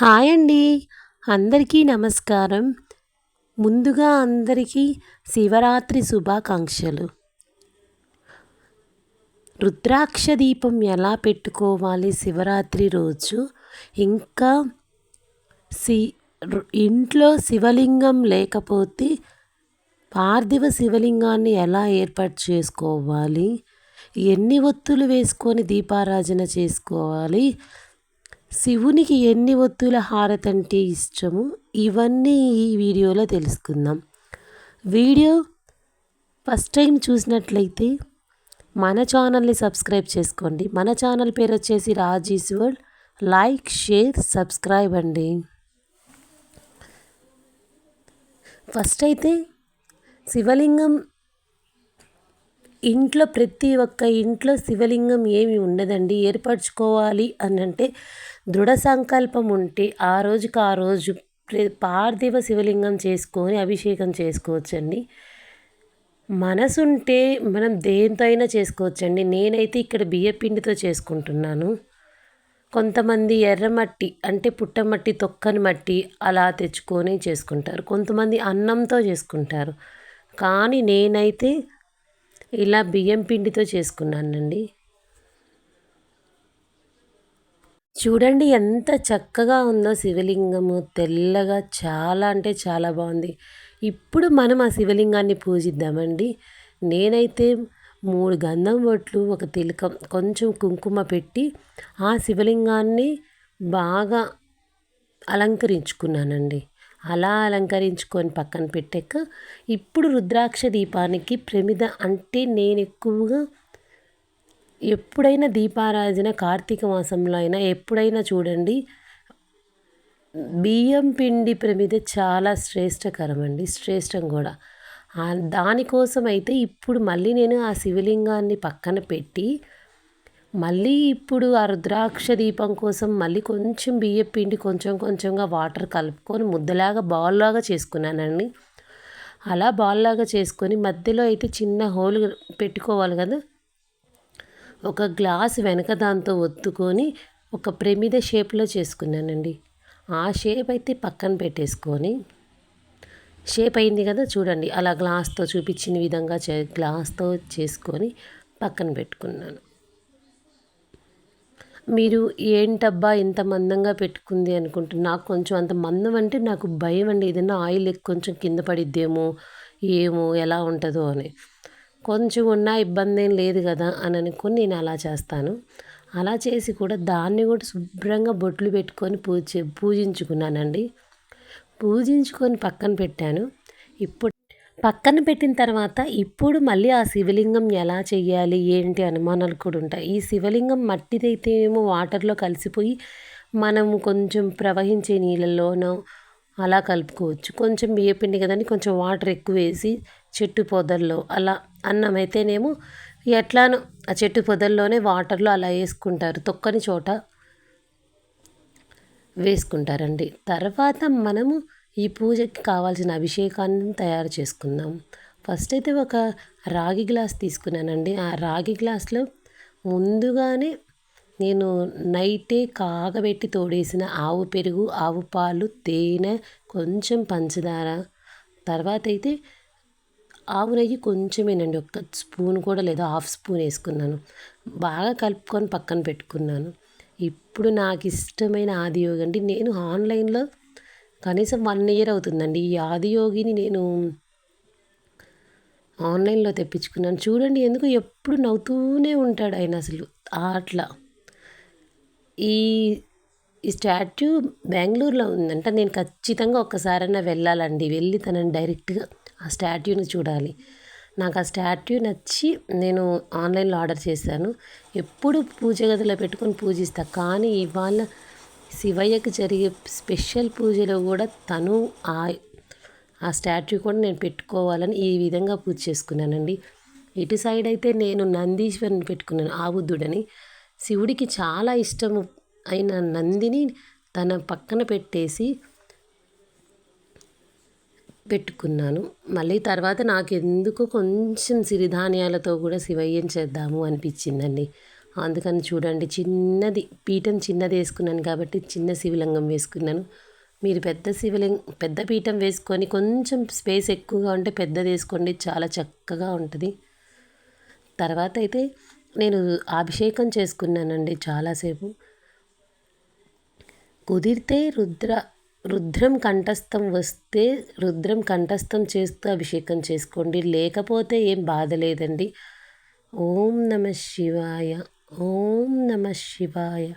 Hi అండి. అందరికీ నమస్కారం. ముందుగా అందరికీ శివరాత్రి శుభాకాంక్షలు. రుద్రాక్ష దీపం ఎలా పెట్టుకోవాలి శివరాత్రి రోజు? ఇంకా సి ఇంట్లో శివలింగం లేకపోతే పార్థివ శివలింగాన్ని ఎలా ఏర్పాటు చేసుకోవాలి? ఎన్ని ఒత్తులు వేసుకొని దీపారాజన చేసుకోవాలి? శివునికి ఎన్ని ఒత్తుల హారతి అంటే ఇష్టము ఇవన్నీ ఈ వీడియోలో తెలుసుకుందాం. వీడియో ఫస్ట్ టైం చూసినట్లయితే మన ఛానల్ని సబ్స్క్రైబ్ చేసుకోండి. మన ఛానల్ పేరు వచ్చేసి Raji's world. Like share subscribe అండి. ఫస్ట్ అయితే శివలింగం ఇంట్లో ప్రతి ఒక్క ఇంట్లో శివలింగం ఏమి ఉండదండి. ఏర్పరచుకోవాలి అని అంటే దృఢ సంకల్పం ఉంటే ఆ రోజుకి ఆ రోజు పార్థివ శివలింగం చేసుకొని అభిషేకం చేసుకోవచ్చండి. మనసుంటే మనం దేంతో అయినా చేసుకోవచ్చండి. నేనైతే ఇక్కడ బియ్యపిండితో చేసుకుంటున్నాను. కొంతమంది ఎర్రమట్టి అంటే పుట్టమట్టి తొక్కని మట్టి అలా తెచ్చుకొని చేసుకుంటారు. కొంతమంది అన్నంతో చేసుకుంటారు. కానీ నేనైతే ఇలా బియ్యం పిండితో చేసుకున్నానండి. చూడండి ఎంత చక్కగా ఉందో శివలింగము. తెల్లగా చాలా అంటే చాలా బాగుంది. ఇప్పుడు మనం ఆ శివలింగాన్ని పూజిద్దామండి. నేనైతే మూడు గంధం బొట్లు ఒక తిలకం కొంచెం కుంకుమ పెట్టి ఆ శివలింగాన్ని బాగా అలంకరించుకున్నానండి. అలా అలంకరించుకొని పక్కన పెట్టాక ఇప్పుడు రుద్రాక్ష దీపానికి ప్రమిద అంటే నేను ఎక్కువగా ఎప్పుడైనా దీపారాధన కార్తీక మాసంలో అయినా ఎప్పుడైనా చూడండి బియ్యం పిండి ప్రమిద చాలా శ్రేష్టకరం అండి శ్రేష్టం కూడా. దానికోసం అయితే ఇప్పుడు మళ్ళీ నేను ఆ శివలింగాన్ని పక్కన పెట్టి మళ్ళీ ఇప్పుడు ఆ రుద్రాక్ష దీపం కోసం మళ్ళీ కొంచెం బియ్యం పిండి కొంచెం కొంచెంగా వాటర్ కలుపుకొని ముద్దలాగా బాల్లాగా చేసుకున్నానండి. అలా బాల్లాగా చేసుకొని మధ్యలో అయితే చిన్న హోల్ పెట్టుకోవాలి కదా. ఒక గ్లాస్ వెనక దాంతో ఒత్తుకొని ఒక ప్రమిద షేప్లో చేసుకున్నానండి. ఆ షేప్ అయితే పక్కన పెట్టేసుకొని షేప్ అయింది కదా చూడండి. అలా గ్లాస్తో చూపించిన విధంగా చే గ్లాస్తో చేసుకొని పక్కన పెట్టుకున్నాను. మీరు ఏంటబ్బా ఇంత మందంగా పెట్టుకుంది అనుకుంటున్నా? నాకు కొంచెం అంత మందం అంటే నాకు భయం అండి. ఏదైనా ఆయిల్ కొంచెం కింద పడిద్దేమో ఏమో ఎలా ఉంటుందో అని. కొంచెం ఉన్నా ఇబ్బంది ఏం లేదు కదా అని అనుకుని నేను అలా చేస్తాను. అలా చేసి కూడా దాన్ని కూడా శుభ్రంగా బొట్లు పెట్టుకొని పూజ పూజించుకున్నానండి. పూజించుకొని పక్కన పెట్టాను. ఇప్పుడు పక్కన పెట్టిన తర్వాత ఇప్పుడు మళ్ళీ ఆ శివలింగం ఎలా చేయాలి ఏంటి అనుమానాలు కూడా ఉంటాయి. ఈ శివలింగం మట్టిదైతే ఏమో వాటర్లో కలిసిపోయి మనము కొంచెం ప్రవహించే నీళ్ళలోనో అలా కలుపుకోవచ్చు. కొంచెం బియ్యపిండి కదండి కొంచెం వాటర్ ఎక్కువ వేసి చెట్టు పొదల్లో అలా అన్నం అయితేనేమో ఎట్లానో ఆ చెట్టు పొదల్లోనే వాటర్లో అలా వేసుకుంటారు. తొక్కని చోట వేసుకుంటారండి. తర్వాత మనము ఈ పూజకి కావాల్సిన అభిషేకాన్ని తయారు చేసుకుందాం. ఫస్ట్ అయితే ఒక రాగి గ్లాస్ తీసుకున్నానండి. ఆ రాగి గ్లాస్లో ముందుగానే నేను నైటే కాగబెట్టి తోడేసిన ఆవు పెరుగు ఆవు పాలు తేనె కొంచెం పంచదార. తర్వాత అయితే ఆవు నెయ్యి కొంచెమేనండి. ఒక్క స్పూన్ కూడా లేదు. హాఫ్ స్పూన్ వేసుకున్నాను. బాగా కలుపుకొని పక్కన పెట్టుకున్నాను. ఇప్పుడు నాకు ఇష్టమైన ఆదియోగి అంటే నేను ఆన్లైన్లో కనీసం వన్ ఇయర్ అవుతుందండి. ఈ ఆదియోగిని నేను ఆన్లైన్లో తెప్పించుకున్నాను. చూడండి ఎందుకు ఎప్పుడు నవ్వుతూనే ఉంటాడు ఆయన అసలు. అట్లా. ఈ ఈ స్టాట్యూ బెంగళూరులో ఉందంట. నేను ఖచ్చితంగా ఒక్కసారైనా వెళ్ళాలండి. వెళ్ళి తనని డైరెక్ట్గా ఆ స్టాట్యూని చూడాలి. నాకు ఆ స్టాట్యూ నచ్చి నేను ఆన్లైన్లో ఆర్డర్ చేశాను. ఎప్పుడు పూజ గదిలో పెట్టుకొని పూజిస్తా. కానీ ఇవాళ శివయ్యకు జరిగే స్పెషల్ పూజలో కూడా తను ఆ ఆ స్టాట్యూ కూడా నేను పెట్టుకోవాలని ఈ విధంగా పూజ చేసుకున్నానండి. ఇటు సైడ్ అయితే నేను నందీశ్వరిని పెట్టుకున్నాను ఆ బుద్ధుడని శివుడికి చాలా ఇష్టము అయిన నందిని తన పక్కన పెట్టేసి పెట్టుకున్నాను. మళ్ళీ తర్వాత నాకు ఎందుకు కొంచెం సిరిధాన్యాలతో కూడా శివయ్యం చేద్దాము అనిపించిందండి. అందుకని చూడండి చిన్నది పీఠం చిన్నది వేసుకున్నాను కాబట్టి చిన్న శివలింగం వేసుకున్నాను. మీరు పెద్ద శివలింగం పెద్ద పీఠం వేసుకొని కొంచెం స్పేస్ ఎక్కువగా ఉంటే పెద్దది వేసుకోండి చాలా చక్కగా ఉంటుంది. తర్వాత అయితే నేను అభిషేకం చేసుకున్నానండి చాలాసేపు. కుదిరితే రుద్ర రుద్రం కంఠస్థం వస్తే రుద్రం కంఠస్థం చేస్తూ అభిషేకం చేసుకోండి. లేకపోతే ఏం బాధ లేదండి. ఓం నమ శివాయ. ఓం నమ శివాయ.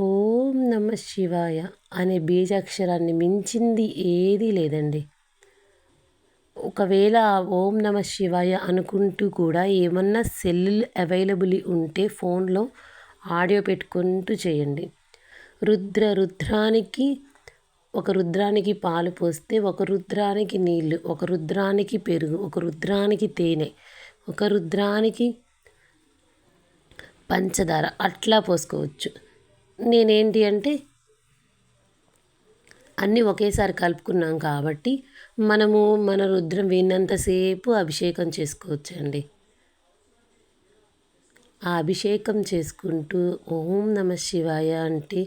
ఓం నమ శివాయ అనే బీజాక్షరాన్ని మించింది ఏదీ లేదండి. ఒకవేళ ఓం నమ శివాయ అనుకుంటూ కూడా ఏమన్నా సెల్లులు అవైలబుల్ ఉంటే ఫోన్లో ఆడియో పెట్టుకుంటూ చేయండి. రుద్ర రుద్రానికి ఒక రుద్రానికి పాలు పోస్తే ఒక రుద్రానికి నీళ్ళు ఒక రుద్రానికి పెరుగు ఒక రుద్రానికి తేనె ఒక రుద్రానికి పంచదార అట్లా పోసుకోవచ్చు. నేనేంటి అంటే అన్నీ ఒకేసారి కలుపుకున్నాం కాబట్టి మనము మన రుద్రం విన్నంతసేపు అభిషేకం చేసుకోవచ్చండి. ఆ అభిషేకం చేసుకుంటూ ఓం నమ శివాయ అంటే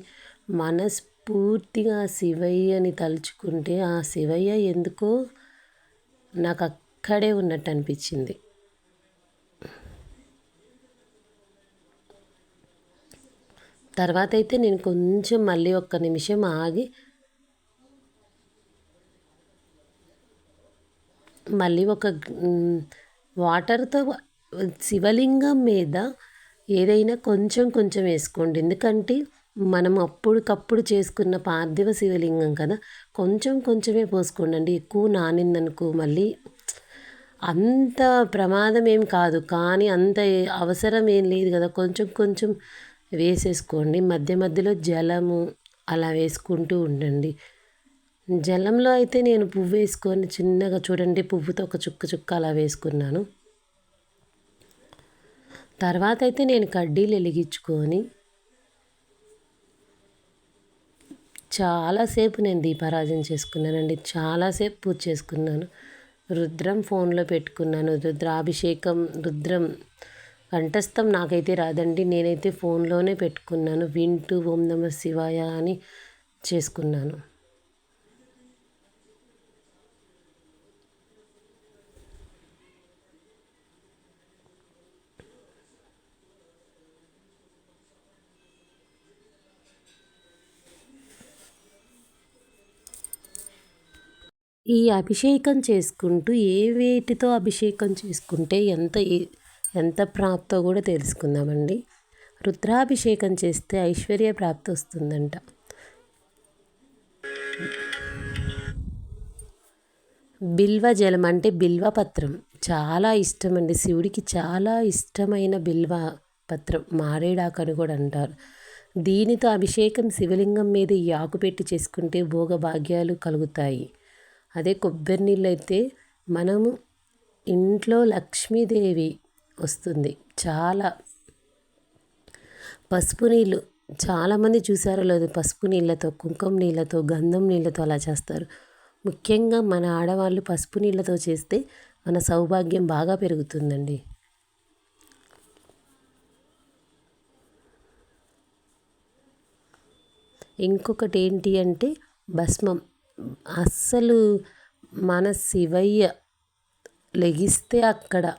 మనస్ఫూర్తిగా శివయ్యని తలుచుకుంటే ఆ శివయ్య ఎందుకో నాకు అక్కడే ఉన్నట్టు అనిపించింది. తర్వాత అయితే నేను కొంచెం మళ్ళీ ఒక్క నిమిషం ఆగి మళ్ళీ ఒక వాటర్తో శివలింగం మీద ఏదైనా కొంచెం కొంచెం వేసుకోండి. ఎందుకంటే మనం అప్పటికప్పుడు చేసుకున్న పార్థివ శివలింగం కదా కొంచెం కొంచెమే పోసుకోండి ఎక్కువ నానిందనుకో మళ్ళీ అంత ప్రమాదం ఏం కాదు. కానీ అంత అవసరం ఏం లేదు కదా. కొంచెం కొంచెం వేసేసుకోండి. మధ్య మధ్యలో జలము అలా వేసుకుంటూ ఉండండి. జలంలో అయితే నేను పువ్వు వేసుకొని చిన్నగా చూడండి. పువ్వుతో ఒక చుక్క చుక్క అలా వేసుకున్నాను. తర్వాత అయితే నేను కడ్డీలు వెలిగించుకొని చాలాసేపు నేను దీపారాజన చేసుకున్నానండి. చాలాసేపు పూజ చేసుకున్నాను. రుద్రం ఫోన్లో పెట్టుకున్నాను. రుద్రాభిషేకం రుద్రం కంఠస్థం నాకైతే రాదండి. నేనైతే ఫోన్లోనే పెట్టుకున్నాను. వింటూ ఓం నమ శివాయ అని చేసుకున్నాను. ఈ అభిషేకం చేసుకుంటూ ఏ వేటితో అభిషేకం చేసుకుంటే ఎంత ఎంత ప్రాప్తో కూడా తెలుసుకుందామండి. రుద్రాభిషేకం చేస్తే ఐశ్వర్య ప్రాప్తి వస్తుందంట. బిల్వ జలం అంటే బిల్వ పత్రం. చాలా ఇష్టం అండి శివుడికి చాలా ఇష్టమైన బిల్వ పత్రం. మారేడాకని కూడా అంటారు. దీనితో అభిషేకం శివలింగం మీద ఈ ఆకు పెట్టి చేసుకుంటే భోగభాగ్యాలు కలుగుతాయి. అదే కొబ్బరి నీళ్ళు అయితే మనము ఇంట్లో లక్ష్మీదేవి వస్తుంది. చాలా పసుపు నీళ్ళు చాలామంది చూసారో లేదు పసుపు నీళ్ళతో కుంకుమ నీళ్ళతో గంధం నీళ్ళతో అలా చేస్తారు. ముఖ్యంగా మన ఆడవాళ్ళు పసుపు నీళ్ళతో చేస్తే మన సౌభాగ్యం బాగా పెరుగుతుందండి. ఇంకొకటి ఏంటి అంటే భస్మం. అస్సలు మన శివయ్య లెగిస్తే అక్కడ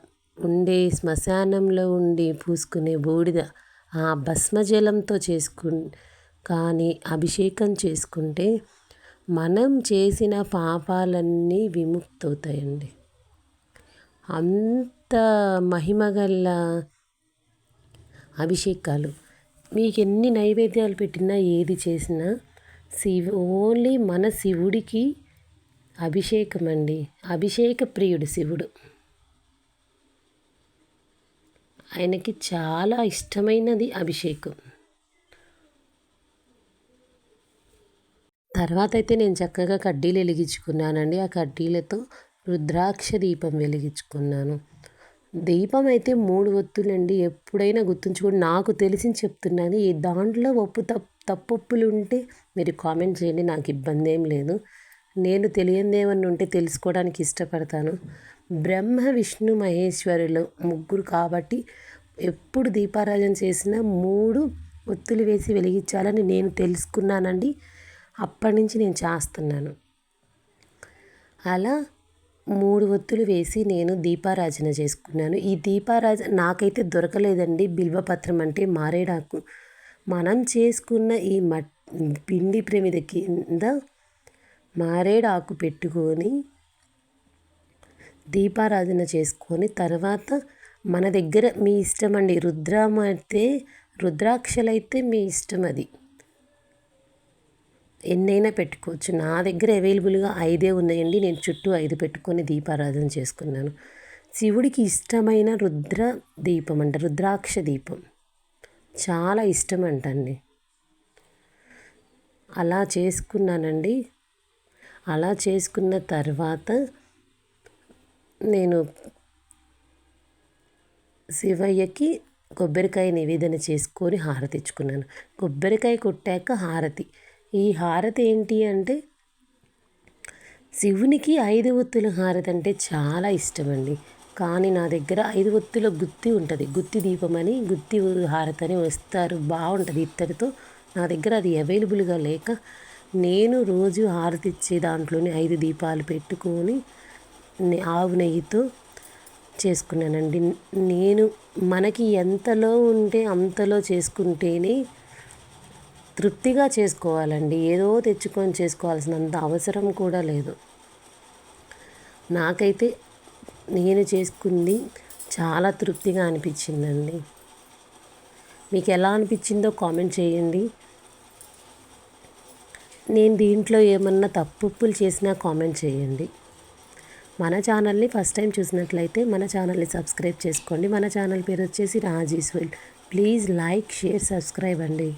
ఉండే శ్మశానంలో ఉండి పూసుకునే బూడిద ఆ భస్మజలంతో చేసుకు కానీ అభిషేకం చేసుకుంటే మనం చేసిన పాపాలన్నీ విముక్తవుతాయండి. అంత మహిమగల అభిషేకాలు. మీకు ఎన్ని నైవేద్యాలు పెట్టినా ఏది చేసినా శివ ఓన్లీ మన శివుడికి అభిషేకం అండి అభిషేక ప్రియుడు శివుడు. ఆయనకి చాలా ఇష్టమైనది అభిషేకం. తర్వాత అయితే నేను చక్కగా కడ్డీలు వెలిగించుకున్నానండి. ఆ కడ్డీలతో రుద్రాక్ష దీపం వెలిగించుకున్నాను. దీపం అయితే మూడు ఒత్తులండి. ఎప్పుడైనా గుర్తుంచుకోండి. నాకు తెలిసి చెప్తున్నాను. ఈ దాంట్లో ఒప్పు తప్పు తప్పులు ఉంటే మీరు కామెంట్ చేయండి. నాకు ఇబ్బంది ఏం లేదు. నేను తెలియనిదేమన్నా ఉంటే తెలుసుకోవడానికి ఇష్టపడతాను. బ్రహ్మ విష్ణు మహేశ్వరులు ముగ్గురు కాబట్టి ఎప్పుడు దీపారాజన చేసినా మూడు ఒత్తులు వేసి వెలిగించాలని నేను తెలుసుకున్నానండి. అప్పటి నుంచి నేను చేస్తున్నాను. అలా మూడు ఒత్తులు వేసి నేను దీపారాజన చేసుకున్నాను. ఈ దీపారాజన నాకైతే దొరకలేదండి బిల్వపత్రం అంటే మారేడాకు మనం చేసుకున్న ఈ మట్ పిండి ప్రమిద కింద మారేడాకు పెట్టుకొని దీపారాధన చేసుకొని తర్వాత మన దగ్గర మీ ఇష్టం అండి. రుద్రం అయితే రుద్రాక్షలైతే మీ ఇష్టం అది. ఎన్నైనా పెట్టుకోవచ్చు. నా దగ్గర అవైలబుల్గా ఐదే ఉన్నాయండి. నేను చుట్టూ ఐదు పెట్టుకొని దీపారాధన చేసుకున్నాను. శివుడికి ఇష్టమైన రుద్ర దీపం అంట రుద్రాక్ష దీపం. చాలా ఇష్టం అంటండి. అలా చేసుకున్నానండి. అలా చేసుకున్న తర్వాత నేను శివయ్యకి కొబ్బరికాయ నివేదన చేసుకొని హారతి ఇచ్చుకున్నాను కొబ్బరికాయ కొట్టాక హారతి. ఈ హారతి ఏంటి అంటే శివునికి ఐదు ఒత్తుల హారతి అంటే చాలా ఇష్టమండి. కానీ నా దగ్గర ఐదు ఒత్తుల గుత్తి ఉంటుంది. గుత్తి దీపం అని గుత్తి హారతి అని వస్తారు. బాగుంటుంది ఇత్తడితో. నా దగ్గర అది అవైలబుల్గా లేక నేను రోజు హారతి ఇచ్చే దాంట్లోనే ఐదు దీపాలు పెట్టుకొని ఆవు నెయ్యితో చేసుకున్నానండి. నేను మనకి ఎంతలో ఉంటే అంతలో చేసుకుంటేనే తృప్తిగా చేసుకోవాలండి. ఏదో తెచ్చుకొని చేసుకోవాల్సినంత అవసరం కూడా లేదు. నాకైతే నేను చేసుకుంది చాలా తృప్తిగా అనిపించిందండి. మీకు ఎలా అనిపించిందో కామెంట్ చేయండి. నేను దీంట్లో ఏమన్నా తప్పులు చేసినా కామెంట్ చేయండి. మన ఛానల్ని ఫస్ట్ టైం చూసినట్లయితే మన ఛానల్ని సబ్స్క్రైబ్ చేసుకోండి. మన ఛానల్ పేరు వచ్చేసి రాజీస్వెల్ ప్లీజ్ లైక్ షేర్ సబ్స్క్రైబ్ అండి.